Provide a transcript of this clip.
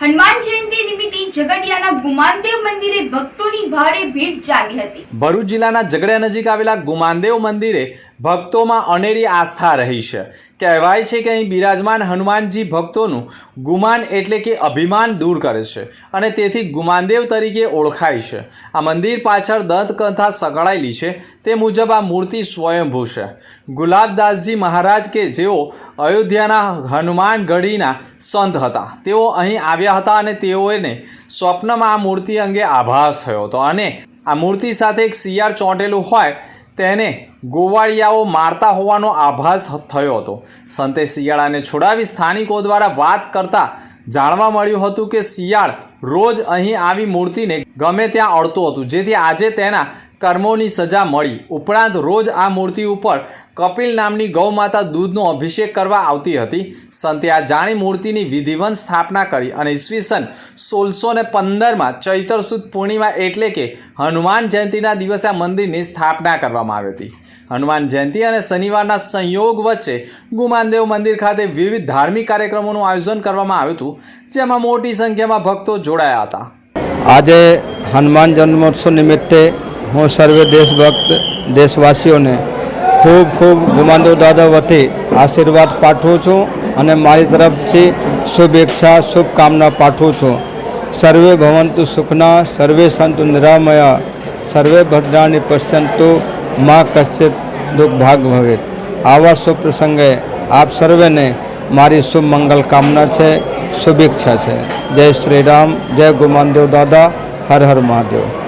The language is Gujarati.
હનુમાન જયંતિ નિમિત્તે ઝઘડિયાના ગુમાનદેવ મંદિરે ભક્તોની ભારે ભીડ જામી હતી. ભરૂચ જિલ્લાના ઝઘડિયા નજીક આવેલા ગુમાનદેવ મંદિરે ભક્તોમાં અનેરી આસ્થા રહી છે. કહેવાય છે કે અહીં બિરાજમાન હનુમાનજી ભક્તોનું ગુમાન એટલે કે અભિમાન દૂર કરે છે અને તેથી ગુમાનદેવ તરીકે ઓળખાય છે. આ મંદિર પાછળ દંતકથા સગળાયેલી છે. તે મુજબ આ મૂર્તિ સ્વયંભૂ છે. ગુલાબદાસજી મહારાજ કે જેઓ અયોધ્યાના હનુમાનગઢીના સંત હતા. તેઓ અહીં આવ્યા હતા અને તેઓને સ્વપ્નમાં આ મૂર્તિ અંગે આભાસ થયો હતો અને આ મૂર્તિ સાથે એક શિયાળ ચોંટેલું હોય તેને ગોવાળિયાઓ મારતા હોવાનો આભાસ થયો હતો. સંતે શિયાળાને છોડાવી સ્થાનિકો દ્વારા વાત કરતા જાણવા મળ્યું હતું કે શિયાળ રોજ અહીં આવી મૂર્તિને ગમે ત્યાં અડતું હતું. જેથી આજે તેના કર્મોની સજા મળી. ઉપરાંત રોજ આ મૂર્તિ ઉપર કપિલ નામની ગૌમાતા દૂધનો અભિષેક કરવા આવતી હતી. સંતે આ જાણી મૂર્તિની વિધિવંત સ્થાપના કરી અને ઈસવીસન સોળસો ને પંદરમાં ચૈતર સુદ પૂર્ણિમા એટલે કે હનુમાન જયંતિના દિવસે આ મંદિરની સ્થાપના કરવામાં આવી હતી. હનુમાન જયંતિ અને શનિવારના સંયોગ વચ્ચે ગુમાનદેવ મંદિર ખાતે વિવિધ ધાર્મિક કાર્યક્રમોનું આયોજન કરવામાં આવ્યું હતું, જેમાં મોટી સંખ્યામાં ભક્તો જોડાયા હતા. આજે હનુમાન જન્મોત્સવ નિમિત્તે હું સર્વે દેશભક્ત, દેશવાસીઓને ખૂબ ખૂબ ગુમાનદેવ દાદા વતી આશીર્વાદ પાઠવું છું અને મારી તરફથી શુભેચ્છા, શુભકામના પાઠવું છું. સર્વે ભવંતુ સુખના, સર્વે સંતુ નિરામયા, સર્વે ભદ્રાણી પશ્યંતુ, મા કશ્ચિત દુઃખ ભાગ ભવિત. આવા શુભ પ્રસંગે આપ સર્વેને મારી શુભ મંગલ કામના છે, શુભેચ્છા છે. જય શ્રી રામ, જય ગુમાનદેવ દાદા, હર હર મહાદેવ.